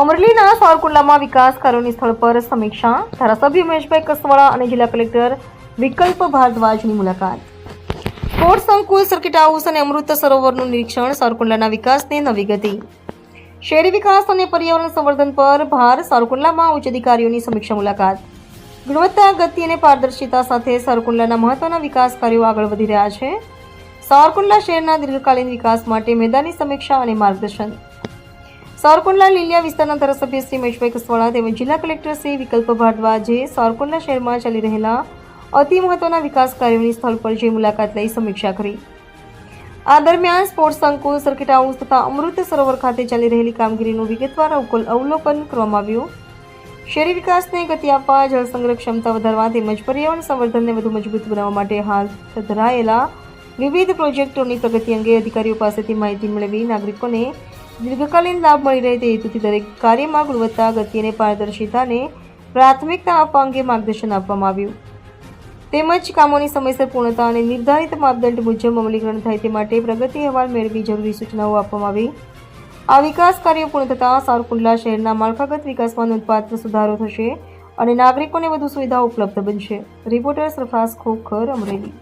અમરેલીના સાવરકુંડલામાં વિકાસ કાર્યોની સ્થળ પર સમીક્ષા. ધારાસભ્ય ઉમેશભાઈ કસવાળા અને જિલ્લા કલેક્ટર વિકલ્પ ભારદ્વાજની મુલાકાત. સ્પોર્ટ સંકુલ સર્કિટ હાઉસ અને અમૃત સરોવરનું નિરીક્ષણ સાવરકુંડલાના વિકાસને નવી ગતિ. શહેરી વિકાસ અને પર્યાવરણ સંવર્ધન પર ભાર સાવરકુંડલામાં ઉચ્ચ અધિકારીઓની સમીક્ષા મુલાકાત. ગુણવત્તા, ગતિ અને પારદર્શિતા સાથે સાવરકુંડલાના મહત્વના વિકાસ કાર્યો આગળ વધી રહ્યા છે. સાવરકુંડલા શહેરના દીર્ઘકાલીન વિકાસ માટે મેદાની સમીક્ષા અને માર્ગદર્શન. સાવરકુંડલા લીલિયા વિસ્તારના ધારાસભ્ય શ્રી મહેશભાઈ કસવાળા તેમજ જિલ્લા કલેક્ટર શ્રી વિકલ્પ ભારદ્વાજે સાવરકુંડલા શહેરમાં ચાલી રહેલા અતિ મહત્વના વિકાસ કાર્યોની સ્થળ પર જઈ મુલાકાત લઈ સમીક્ષા કરી. આ દરમિયાન સ્પોર્ટ્સ સંકુલ, સર્કિટ હાઉસ તથા અમૃત સરોવર ખાતે ચાલી રહેલી કામગીરીનું વિગતવાર અવલોકન કરવામાં આવ્યું. શહેરી વિકાસને ગતિ આપવા જળસંગ્રહ ક્ષમતા વધારવા તેમજ પર્યાવરણ સંવર્ધનને વધુ મજબૂત બનાવવા માટે હાથ ધરાયેલા વિવિધ પ્રોજેક્ટોની પ્રગતિ અંગે અધિકારીઓ પાસેથી માહિતી મેળવી નાગરિકોને દીર્ઘકાલીન લાભ મળી રહે તે હેતુથી દરેક કાર્યમાં ગુણવત્તા, ગતિ અને પારદર્શિતાને પ્રાથમિકતા આપવા અંગે માર્ગદર્શન આપવામાં આવ્યું. તેમજ કામોની સમયસર પૂર્ણતા અને નિર્ધારિત માપદંડ મુજબ અમલીકરણ થાય તે માટે પ્રગતિ અહેવાલ મેળવી જરૂરી સૂચનાઓ આપવામાં આવી. આ વિકાસ કાર્યો પૂર્ણ થતાં સાવરકુંડલા શહેરના માળખાગત વિકાસમાં નોંધપાત્ર સુધારો થશે અને નાગરિકોને વધુ સુવિધાઓ ઉપલબ્ધ બનશે. રિપોર્ટર સરફરાઝ ખોખર, અમરેલી.